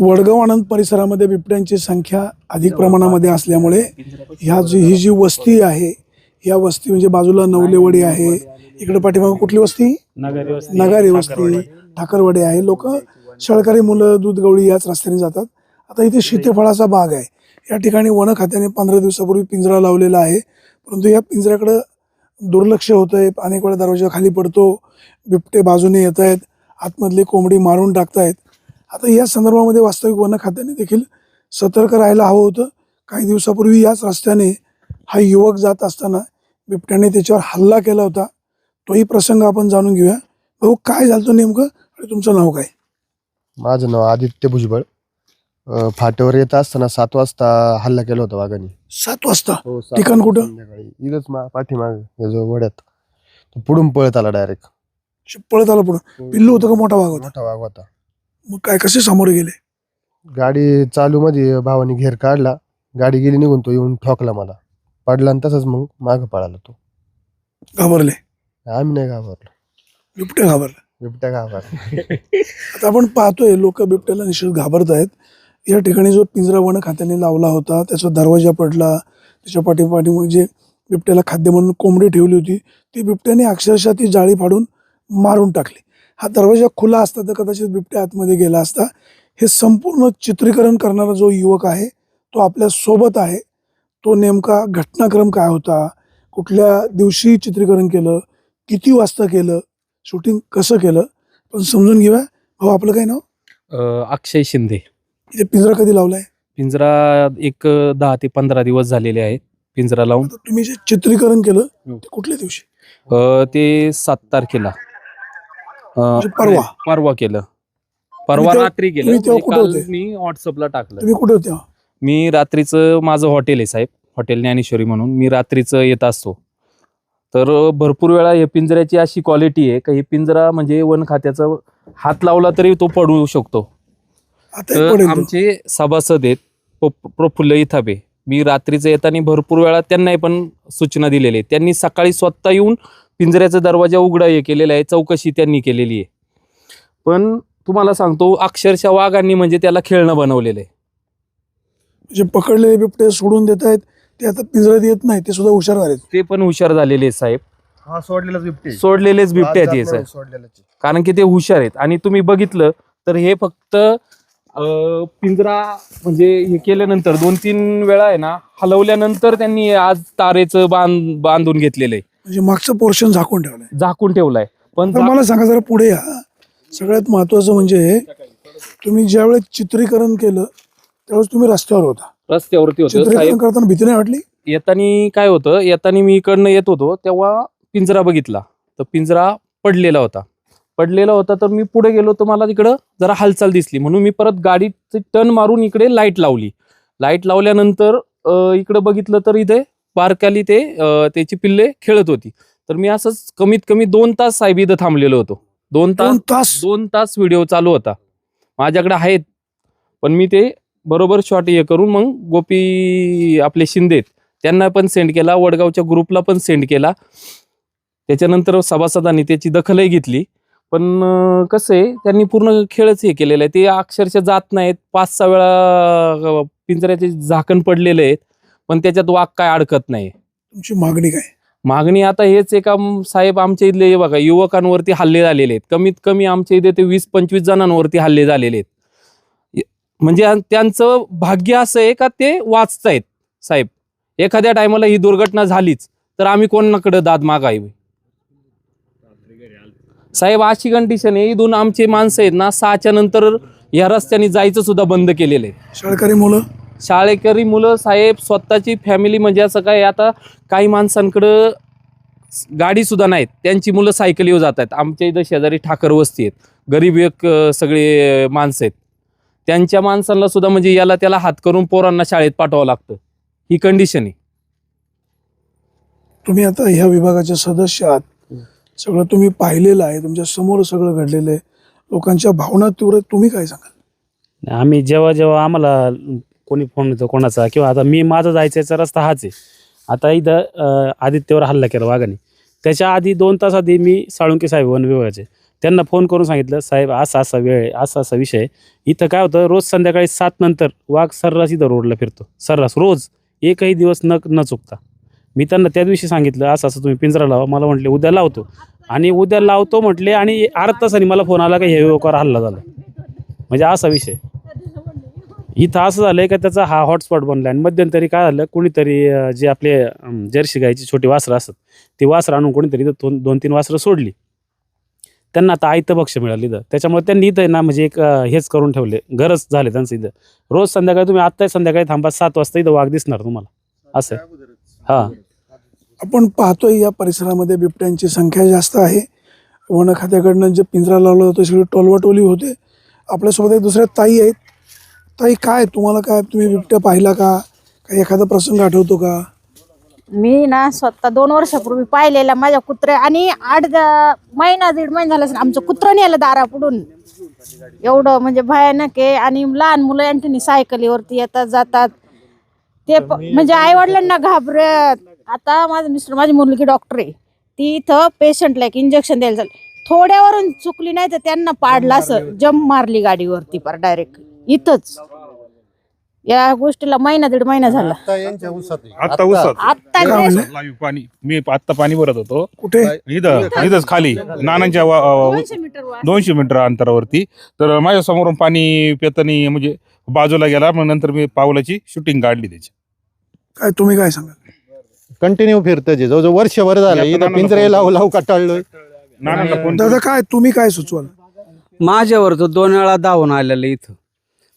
वडगाव आनंद परिसरामध्ये बिबट्यांची संख्या अधिक प्रमाणामध्ये असल्यामुळे ह्या जी ही जी वस्ती आहे या वस्ती म्हणजे बाजूला नवलेवाडी आहे इकडे पाठीमागे कुठली वस्ती? नगरी वस्ती. ठाकरवाडी आहे. लोक शाळकरी मुलं दूध गवळी याच रस्त्याने जातात. आता इथे सीतेफळाचा बाग आहे. या ठिकाणी वन खात्याने पंधरा दिवसापूर्वी पिंजरा लावलेला आहे. परंतु या पिंजऱ्याकडं दुर्लक्ष होतं आहे अनेक वेळा दरवाजा खाली पडतो. बिबटे बाजूने येत आहेत आतमधली कोंबडी मारून टाकतायत. आता या संदर्भामध्ये वास्तविक वन खात्याने देखील सतर्क राहायला हवं होतं. काही दिवसापूर्वी याच रस्त्याने हा युवक जात असताना बिबट्याने त्याच्यावर हल्ला केला होता. तोही प्रसंग आपण जाणून घेऊया. भाऊ काय झालं नेमकं आणि तुमचं नाव काय? माझं नाव आदित्य भुजबळ. अं, फाट्यावर येत असताना सात वाजता हल्ला केला होता वाघाने. सात वाजता? हो, सात ठिकाण कुठं? संध्याकाळी. इथंच मा पाठीमाग या जो वड्यात. तो पुढून पळत आला डायरेक्ट पळत आला पुढं. पिल्लू होतं का मोठा वाघ होता? मोठा वाघ होता. मग काय कसे सामोरे गेले? गाडी चालू मध्ये भावाने घेर काढला. गाडी गेली निघून तो येऊन ठोकला मला. पडला आणि तसंच मग माग पळाला तो. घाबरले? आम्ही नाही घाबरलो. बिबटे घाबरले? बिबट्या घाबरला. आता आपण पाहतोय लोक बिबट्याला निश्चित घाबरत आहेत. या ठिकाणी जो पिंजरा वन खात्याने लावला होता त्याचा दरवाजा पडला. त्याच्या पाठीपाठी मग जे बिबट्याला खाद्य म्हणून कोंबडी ठेवली होती. ती बिबट्याने अक्षरशः ती जाळी फाडून मारून टाकली. हा दरवाजा खुला असता तर कदाचित बिबट्या आतमध्ये गेला असता. हे संपूर्ण चित्रीकरण करणारा जो युवक आहे तो आपल्यासोबत आहे. तो नेमका घटनाक्रम काय होता? कुठल्या दिवशी चित्रीकरण केलं? किती वाजता केलं? शूटिंग कसं केलं? पण समजून घेऊया. भाऊ आपलं काय नाव? अक्षय शिंदे. इथे पिंजरा कधी लावलाय? पिंजरा एक दहा ते पंधरा दिवस झालेले आहेत. पिंजरा लावून. तुम्ही जे चित्रीकरण केलं. ते कुठल्या दिवशी? ते सात तारखेला. अ, म्हणजे परवा? परवा केलं. परवा तेव्हा- रात्री केलं. तुम्ही तेव्हा म्हणजे कुठं काल होते? मी व्हॉट्सअपला टाकलं. तुम्ही कुठे होते मी रात्रीचं माझं हॉटेल आहे साहेब हॉटेल ज्ञानेश्वरी म्हणून. मी रात्रीचं येत असतो. तर अ, भरपूर वेळा हे पिंजऱ्याची अशी क्वालिटी आहे. का हे पिंजरा म्हणजे वन खात्याचा हात लावला तरी तो पडू शकतो. आता तर पडेल तो. आमचे सभासद आहेत प- प्रफुल्ल इथाबे. मी रात्रीचं येताना भरपूर वेळा त्यांनाही पण सूचना दिलेली आहे त्यांनी सकाळी स्वतः येऊन पिंजऱ्याचा दरवाजा उघडा हे केलेला आहे चौकशी त्यांनी केलेली आहे. पण तुम्हाला सांगतो अक्षरशः वाघांनी म्हणजे त्याला खेळणं बनवलेलं आहे. जे पकडलेले बिबटे सोडून देत आहेत ते आता पिंजऱ्यात येत नाही ते सुद्धा हुशार झालेत. ते पण हुशार झालेले आहेत साहेब. हा सोडलेलाच बिबटे. सोडलेलेच बिबटे आहेत हे साहेब. सोडलेलाच कारण की ते हुशार आहेत. आणि तुम्ही बघितलं तर हे फक्त अं, पिंजरा म्हणजे हे केल्यानंतर दोन तीन वेळा आहे ना हलवल्यानंतर त्यांनी आज तारेचं बांध बांधून घेतलेलं आहे. म्हणजे मागचं पोर्शन झाकून ठेवलंय. झाकून ठेवलाय. पण तर मला सांगा जरा पुढे या. सगळ्यात महत्वाचं म्हणजे तुम्ही ज्यावेळेस चित्रीकरण केलं त्यावेळेस तुम्ही रस्त्यावर होता. रस्त्यावरती होतं. चित्रीकरण साहेब करताना भीती नाही वाटली? येतानी काय होतं? येतानी मी इकडनं येत होतो तेव्हा पिंजरा बघितला. तर पिंजरा पडलेला होता. पडलेला होता तर मी पुढे गेलो तर मला तिकडं जरा हालचाल दिसली. म्हणून मी परत गाडीची टर्न मारून इकडे लाइट लावली. लाइट लावल्यानंतर अं, इकडं बघितलं तर इथे बारकाली ते त्याची पिल्ले खेळत होती. तर मी असंच कमीत कमी दोन तास साहेब इथं थांबलेलो होतो. दोन तास दोन तास? दोन तास व्हिडिओ चालू होता. माझ्याकडे आहेत पण मी ते बरोबर शॉट हे करून मग गोपी आपले शिंदेत त्यांना पण सेंड केला वडगावच्या ग्रुपला पण सेंड केला. त्याच्यानंतर सभासदांनी त्याची दखलही घेतली. पण कसं आहे त्यांनी पूर्ण खेळच हे केलेलं आहे. ते अक्षरशः जात नाहीत. पाच सहा वेळा पिंजऱ्याचे झाकण पडलेले आहेत. पण त्याच्यात वाघ काय अडकत नाही. तुमची मागणी काय? मागणी आता हेच एका साहेब आमच्या इथले हे बघा युवकांवरती हल्ले झालेले आहेत. कमीत कमी आमच्या इथे ते वीस पंचवीस जणांवरती हल्ले झालेले आहेत. म्हणजे त्यांचं भाग्य असं आहे का ते वाचतायत साहेब. एखाद्या टायमाला ही दुर्घटना झालीच तर आम्ही कोणाकडे दाद मागावी? साहेब अशी कंडिशन आहे. इथून आमचे माणसं आहेत ना सहाच्या नंतर या रस्त्याने जायचं सुद्धा बंद केलेलं आहे. शाळकरी मुलं? शाळेकरी मुलं साहेब स्वतःची फॅमिली म्हणजे असं काय आता काही माणसांकडं गाडी सुद्धा नाहीत. त्यांची मुलं सायकलीवर जातात आमच्या इथं शेजारी ठाकर वस्ती आहेत. गरीब एक सगळे माणसं आहेत. त्यांच्या माणसांना सुद्धा म्हणजे याला त्याला हात करून पोरांना शाळेत पाठवावं लागतं. ही कंडिशन आहे. तुम्ही आता ह्या विभागाचे सदस्य आहात. सगळं तुम्ही पाहिलेलं आहे. तुमच्यासमोर सगळं घडलेलं आहे. लोकांच्या भावना तीव्र आहेत. तुम्ही काय सांगाल? आम्ही जेव्हा जेव्हा आम्हाला कोणी फोन येतो कोणाचा किंवा आता मी माझा जायचा रस्ता हाच आहे. आता इथं आदित्यवर हल्ला केला वाघाने. त्याच्या आधी दोन तास आधी मी साळुंके साहेब वन विभागाचे. त्यांना फोन करून सांगितलं साहेब असा असा वेळ आहे असा असा विषय इथं काय होतं रोज संध्याकाळी सात नंतर वाघ सर्रास इथं रोडला फिरतो. सर्रास रोज. एकही दिवस न न चुकता. मी त्यांना त्या दिवशी सांगितलं असं असं तुम्ही पिंजरा लावा. मला म्हटले उद्या लावतो. आणि उद्या लावतो म्हटले आणि अर्धा तासाने मला फोन आला का हे युवकावर हल्ला झाला. म्हणजे असा विषय इथं असं झालंय का त्याचा हा हॉटस्पॉट बनला आणि मध्यंतरी काय झालं कोणीतरी अं, जे आपले अं, जर्सी गायची छोटी वासरं असतात ती वासरं आणून कोणीतरी इथं दोन दोन तीन वासरं सोडली. त्यांना आता आयतं बक्ष मिळालं इथं. त्याच्यामुळे त्यांनी इथं आहे ना म्हणजे एक अं, हेच करून ठेवले. गरज झाले त्यांचं इथं. रोज संध्याकाळी तुम्ही आत्ताही संध्याकाळी थांबा सात वाजता इथं वाघ दिसणार तुम्हाला. असं आहे. हां. आपण पाहतोय या परिसरामध्ये बिबट्यांची संख्या जास्त आहे. वन खात्याकडनं जे पिंजरा लावला होता सगळी टोलवाटोली होते. आपल्यासोबत एक दुसऱ्या ताई आहेत. ताई काय तुम्हाला काय तुम्ही बिबट्या पाहिला का? काही एखादा प्रसंग आठवतो का? मी ना स्वतः दोन वर्षापूर्वी पाहिलेला माझ्या कुत्रे आणि आठ द- महिना दीड महिना झाला असेल आमचं कुत्रं नेलं दारापुढून. एवढं म्हणजे भयानक आहे. आणि लहान मुलं यांठीनी सायकलीवरती येतात जातात. ते प- म्हणजे आई वडिलांना घाबरत. आता माझं मिस्टर माझी मुलगी डॉक्टर आहे. ती इथं पेशंटला एक इंजेक्शन द्यायला चालली थोड्यावरून चुकली नाही तर त्यांना पाडलं असं. जम मारली गाडीवरती पर डायरेक्ट इथंच. या गोष्टीला महिना दीड महिना झाला. आता उसात आता? लाईव्ह पाणी. मी आता पाणी भरत होतो. कुठे? इथं इथंच खाली. नानांच्या वा- अ, दोनशे मीटर दोनशे मीटर अंतरावरती. तर माझ्या समोरून पाणी पेतानी म्हणजे बाजूला गेला. मग नंतर मी पावलाची शूटिंग काढली त्याची. काय तुम्ही काय सांगाल? कंटिन्यू फिरतं जे जवळजवळ वर्षभर झालं. इथं पिंजरे लावू लावू कटाळलोय नानांना फोन दादा काय तुम्ही काय सुचवाल? माझ्यावर तो दोन वेळा धावून आलेला इथं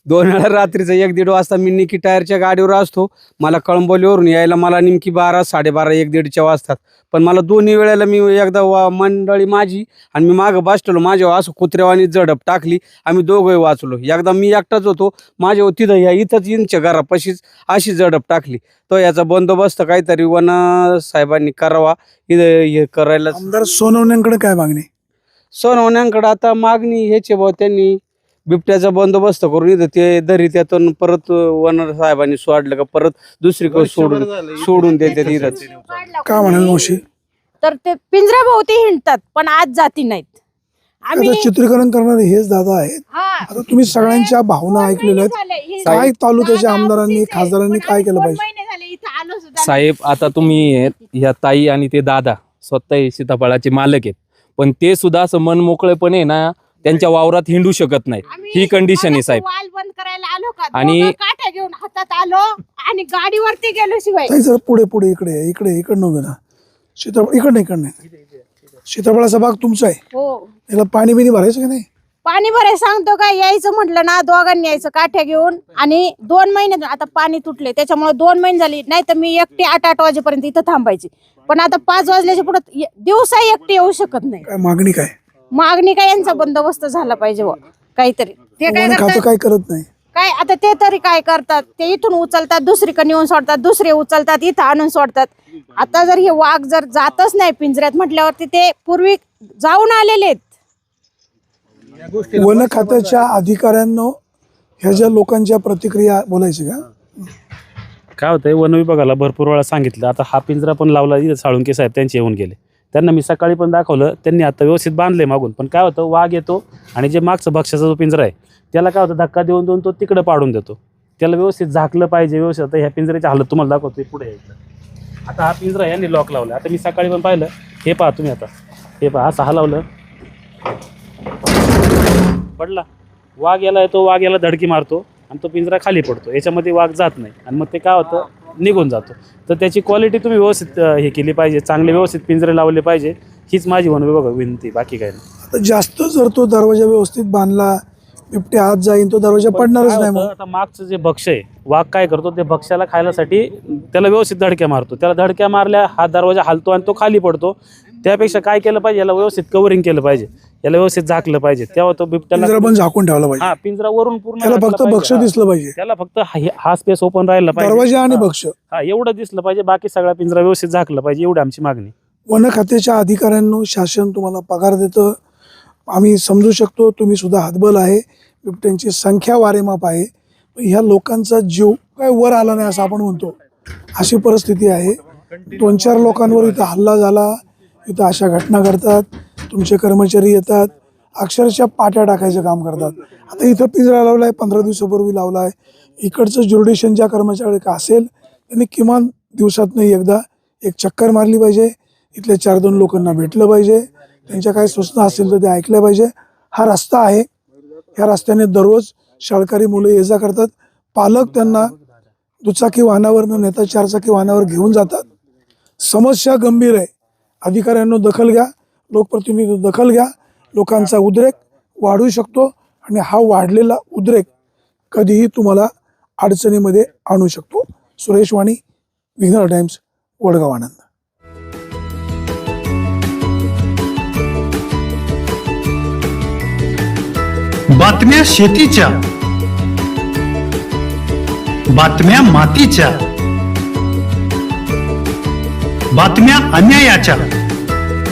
दोन वेळा रात्रीचं एक दीड वाजता मी निकी टायरच्या गाडीवर असतो. मला कळंबोलीवरून यायला मला नेमकी बारा साडेबारा एक दीडच्या वाजतात. पण मला दोन्ही वेळेला मी एकदा वा मंडळी माझी आणि मी मागं बसलेलो. माझ्यावर असं कुत्र्यावानी जडप टाकली. आम्ही दोघंही वाचलो. एकदा मी एकटाच होतो. माझ्यावर तिथं या इथंच इंच्या घरापाशीच अशी जडप टाकली. तो याचा बंदोबस्त काहीतरी वन साहेबांनी करावा. इथं हे करायला आमदार सोनवण्यांकडे काय मागणी? सोनवण्यांकडे आता मागणी ह्याचे भाऊ त्यांनी बिबट्याचा बंदोबस्त करून इथं ते दरी त्यातून परत वन साहेबांनी सोडलं का परत दुसरीकडे सोडून सोडून देते इथंच काय म्हणाल मावशी? तर ते पिंजऱ्याभोवती हिंडतात पण आज जाती नाहीत. आम्ही आता चित्रीकरण करणारे हेच दादा आहेत. हा, आता तुम्ही सगळ्यांच्या भावना ऐकलेल्या आहेत. काय तालुक्याच्या आमदारांनी खासदारांनी काय केलं पाहिजे? महिने झाले इथं आलो सुद्धा साहेब आता तुम्ही ह्या ताई आणि ते दादा स्वतः हे सीताफळाचे मालक आहेत. पण ते सुद्धा असं मन मोकळेपणे ना त्यांच्या वावरात हिंडू शकत नाही ही कंडिशन आहे साहेब. वाल बंद करायला आलो का? आणि- आणि काठ्या घेऊन हातात आलो आणि गाडीवरती गेलो शिवाय पुढे पुढे इकडे इकडे इकडनं उभे ना? सीताफळ इकडनं इकडनं सीताफळाचा भाग तुमचा आहे. हो. याला पाणी बिणी भरायचं का नाही? पाणी भराय सांगतो का? यायचं म्हटलं ना दोघांनी यायचं काठ्या घेऊन. आणि दोन महिने आता पाणी तुटले. त्याच्यामुळे दोन महिने झाली. नाही तर मी एकटी आठ आठ वाजेपर्यंत इथं थांबायची. पण आता पाच वाजल्याच्या पुढे दिवसा एकटी येऊ शकत नाही. काय मागणी काय? मागणी काय यांचा बंदोबस्त झाला पाहिजे बुवा. काहीतरी. ते काय वन खातं करतात? काय करत नाही. काय आता ते तरी काय करतात? ते इथून उचलतात दुसरीकडे नेऊन सोडतात दुसरे उचलतात इथं आणून सोडतात. आता जर हे वाघ जर जातच नाही पिंजऱ्यात म्हटल्यावरती ते पूर्वी जाऊन आलेले आहेत. वन खात्याच्या अधिकाऱ्यांनो ह्या ज्या लोकांच्या प्रतिक्रिया बोलायची का? काय होतंय वन विभागाला भरपूर वेळा सांगितलं. आता हा पिंजरा पण लावला इथं साळुंके साहेब त्यांचे येऊन गेले. त्यांना मी सकाळी पण दाखवलं त्यांनी आता व्यवस्थित बांधले मागून. पण काय होतं वाघ येतो आणि जे मागचं भक्ष्याचा जो पिंजरा आहे त्याला काय होतं धक्का देऊन देऊन तो तिकडं पाडून देतो. त्याला व्यवस्थित झाकलं पाहिजे व्यवस्थित. आता ह्या पिंजऱ्याची हालत तुम्हाला दाखवतो पुढे यायचं आता हा पिंजरा यांनी लॉक लावला आता मी सकाळी पण पाहिलं हे पहा तुम्ही आता. हे पहा असं लावलं. पडला. वाघ याला येतो वाघ याला धडकी मारतो आणि तो पिंजरा खाली पडतो. याच्यामध्ये वाघ जात नाही. आणि मग ते काय होतं निघून जातो. तर त्याची क्वालिटी तुम्ही व्यवस्थित हे केली पाहिजे चांगले व्यवस्थित पिंजरे लावले पाहिजे हीच माझी वन विभाग विनंती बाकी काय नाही. आता जास्त जर तो दरवाजा व्यवस्थित बांधला बिबटे आत जाईन तो दरवाजा पडणारच नाही मग. आता मागचं जे भक्ष आहे वाघ काय करतो ते भक्ष्याला खायलासाठी त्याला व्यवस्थित धडक्या मारतो. त्याला धडक्या मारल्या हा दरवाजा हलतो आणि तो खाली पडतो. त्यापेक्षा काय केलं पाहिजे याला व्यवस्थित कव्हरिंग केलं पाहिजे. याला व्यवस्थित झाकलं पाहिजे. तेव्हा तो बिबट्याला पिंजरा पण झाकून ठेवला पाहिजे. हा पिंजरा वरून पूर्ण त्याला झाकला फक्त पाहिजे. बक्ष हा. दिसलं पाहिजे. त्याला फक्त हा- हा स्पेस ओपन राहिला पाहिजे. दरवाजा आणि हा. बक्ष. हा एवढं दिसलं पाहिजे. बाकी सगळा पिंजरा व्यवस्थित झाकलं पाहिजे. एवढी आमची मागणी. वन खात्याच्या अधिकाऱ्यांनो शासन तुम्हाला पगार देतं. आम्ही समजू शकतो तुम्ही सुद्धा हातबल आहे. बिबट्यांची संख्या वारेमाप आहे. पण ह्या लोकांचा जीव काय वर आला नाही असं आपण म्हणतो. अशी परिस्थिती आहे. दोन चार लोकांवर इथं हल्ला झाला. इथं अशा घटना घडतात. तुमचे कर्मचारी येतात अक्षरशः पाट्या टाकायचं काम करतात. आता इथं पिंजरा लावला आहे पंधरा दिवसापूर्वी लावला आहे इकडचं ज्युरिडिशन ज्या कर्मचारी असेल त्यांनी किमान दिवसातनं एकदा एक चक्कर मारली पाहिजे. इथल्या चार दोन लोकांना भेटलं पाहिजे. त्यांच्या काही सूचना असतील तर ते ऐकल्या पाहिजे. हा रस्ता आहे. या रस्त्याने दररोज शाळकरी मुलं ये जा करतात. पालक त्यांना दुचाकी वाहनावर न नेता चारचाकी वाहनावर घेऊन जातात. समस्या गंभीर आहे. अधिकाऱ्यांना दखल घ्या. लोकप्रतिनिधी दखल घ्या. लोकांचा उद्रेक वाढू शकतो आणि हा वाढलेला उद्रेक कधीही तुम्हाला अडचणीमध्ये आणू शकतो. सुरेश वाणी विघ्नर टाइम्स वडगाव आनंद. बातम्या शेतीच्या बातम्या मातीच्या बातम्या अन्यायाच्या.